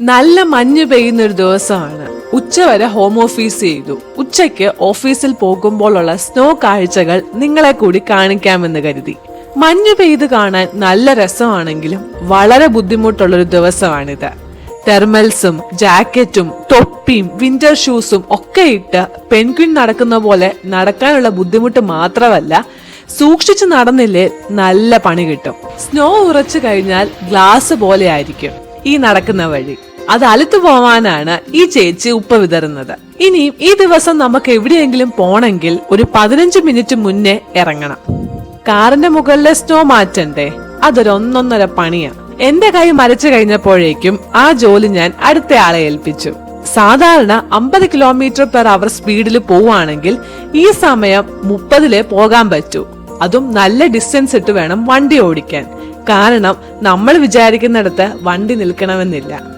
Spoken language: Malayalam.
നല്ല മഞ്ഞ് പെയ്യുന്ന ഒരു ദിവസമാണ് ഉച്ചവരെ ഹോം ഓഫീസ് ചെയ്തു. ഉച്ചയ്ക്ക് ഓഫീസിൽ പോകുമ്പോഴുള്ള സ്നോ കാഴ്ചകൾ നിങ്ങളെ കൂടി കാണിക്കാമെന്ന് കരുതി. മഞ്ഞ് പെയ്ത് കാണാൻ നല്ല രസമാണെങ്കിലും വളരെ ബുദ്ധിമുട്ടുള്ളൊരു ദിവസമാണിത്. തെർമൽസും ജാക്കറ്റും തൊപ്പിയും വിന്റർ ഷൂസും ഒക്കെ ഇട്ട് പെൻക്വിൻ നടക്കുന്ന പോലെ നടക്കാനുള്ള ബുദ്ധിമുട്ട് മാത്രമല്ല സൂക്ഷിച്ചു നടന്നില്ലേ നല്ല പണി കിട്ടും. സ്നോ ഉറച്ചു കഴിഞ്ഞാൽ ഗ്ലാസ് പോലെ ആയിരിക്കും ഈ നടക്കുന്ന വഴി. അത് അലുത്തു പോവാനാണ് ഈ ചേച്ചി ഉപ്പ വിതറുന്നത്. ഇനിയും ഈ ദിവസം നമുക്ക് എവിടെയെങ്കിലും പോണെങ്കിൽ ഒരു പതിനഞ്ച് മിനിറ്റ് മുന്നേ ഇറങ്ങണം. കാറിന്റെ മുകളിലെ സ്നോ മാറ്റണ്ടേ? അതൊരു ഒന്നൊന്നര പണിയാ. എന്റെ കൈ മരച്ചു കഴിഞ്ഞപ്പോഴേക്കും ആ ജോലി ഞാൻ അടുത്ത ആളെ ഏൽപ്പിച്ചു. സാധാരണ അമ്പത് കിലോമീറ്റർ പെർ അവർ സ്പീഡിൽ പോവുകയാണെങ്കിൽ ഈ സമയം മുപ്പതിലെ പോകാൻ പറ്റൂ. അതും നല്ല ഡിസ്റ്റൻസ് ഇട്ട് വേണം വണ്ടി ഓടിക്കാൻ. കാരണം നമ്മൾ വിചാരിക്കുന്നിടത്ത് വണ്ടി നിൽക്കണമെന്നില്ല.